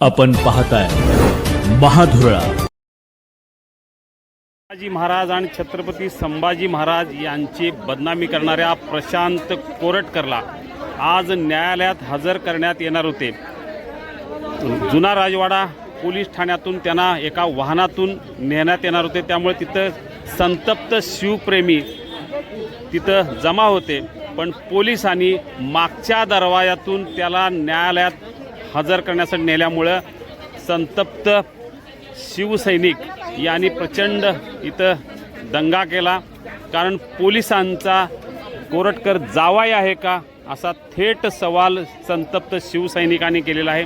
आपण पाहताय महाधुरळा. संभाजी महाराज आणि छत्रपती संभाजी महाराज यांची बदनामी करणाऱ्या प्रशांत कोरटकरला आज न्यायालयात हजर करण्यात येणार होते. जुना राजवाडा पोलीस ठाण्यातून त्यांना एका वाहनातून नेण्यात येणार होते. त्यामुळे तिथं संतप्त शिवप्रेमी तिथं जमा होते. पण पोलिसांनी मागच्या दरवाजातून त्याला न्यायालयात हजर करण्यासाठी नेल्यामुळं संतप्त शिवसैनिक यांनी प्रचंड इथं दंगा केला. कारण पोलिसांचा कोरटकर जावाई आहे का असा थेट सवाल संतप्त शिवसैनिकांनी केलेला आहे.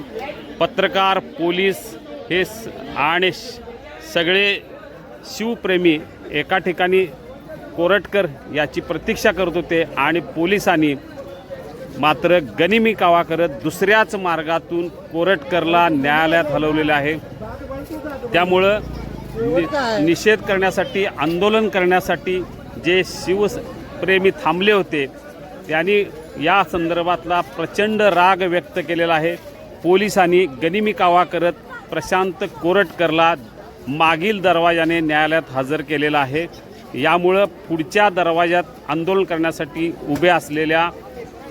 पत्रकार पोलीस हे स- आणि श- सगळे शिवप्रेमी एका ठिकाणी कोरटकर याची प्रतीक्षा करत होते आणि पोलिसांनी मात्र गनिमी कावा करत दुसऱ्याच मार्गातून कोरटकरला न्यायालयात हलवलेलं आहे. त्यामुळं नि निषेध करण्यासाठी आंदोलन करण्यासाठी जे शिवप्रेमी थांबले होते त्यांनी या संदर्भातला प्रचंड राग व्यक्त केलेला आहे. पोलिसांनी गनिमी कावा करत प्रशांत कोरटकरला मागील दरवाजाने न्यायालयात हजर केलेला आहे. यामुळं पुढच्या दरवाजात आंदोलन करण्यासाठी उभे असलेल्या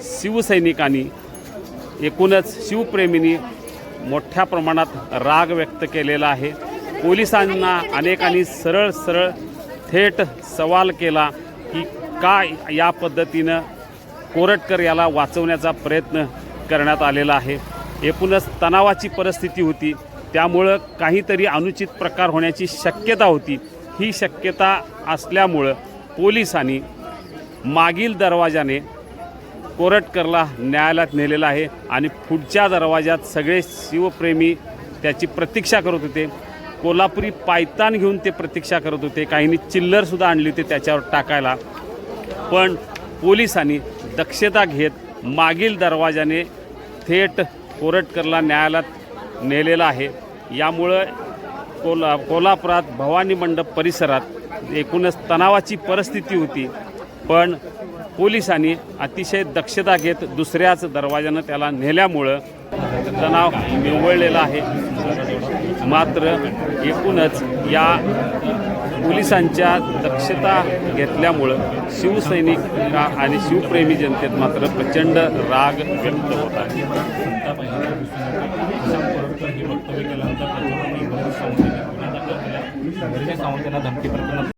शिवसैनिकांनी एकूणच शिवप्रेमींनी मोठ्या प्रमाणात राग व्यक्त केलेला आहे. पोलिसांना अनेकांनी सरळ सरळ थेट सवाल केला की का या पद्धतीनं कोरटकर याला वाचवण्याचा प्रयत्न करण्यात आलेला आहे. एकूणच तणावाची परिस्थिती होती. त्यामुळं काहीतरी अनुचित प्रकार होण्याची शक्यता होती. ही शक्यता असल्यामुळं पोलिसांनी मागील दरवाजाने कोरटकरला न्यायालयात नेलेला आहे आणि पुढच्या दरवाजात सगळे शिवप्रेमी त्याची प्रतीक्षा करत होते. कोल्हापुरी पायतान घेऊन ते प्रतीक्षा करत होते. काहींनी चिल्लरसुद्धा आणली होती त्याच्यावर टाकायला. पण पोलिसांनी दक्षता घेत मागील दरवाजाने थेट कोरटकरला न्यायालयात नेलेला आहे. यामुळं कोल्हा कोल्हापुरात भवानी मंडप परिसरात एकूणच तणावाची परिस्थिती होती. पण पोलिसांनी अतिशय दक्षता घेत दुसऱ्याच दरवाजानं त्याला नेल्यामुळं तणाव निवळलेला आहे. मात्र एकूणच या पोलिसांच्या दक्षता घेतल्यामुळं शिवसैनिक आणि शिवप्रेमी जनतेत मात्र प्रचंड राग व्यक्त होत आहे. धमकी प्रकरणात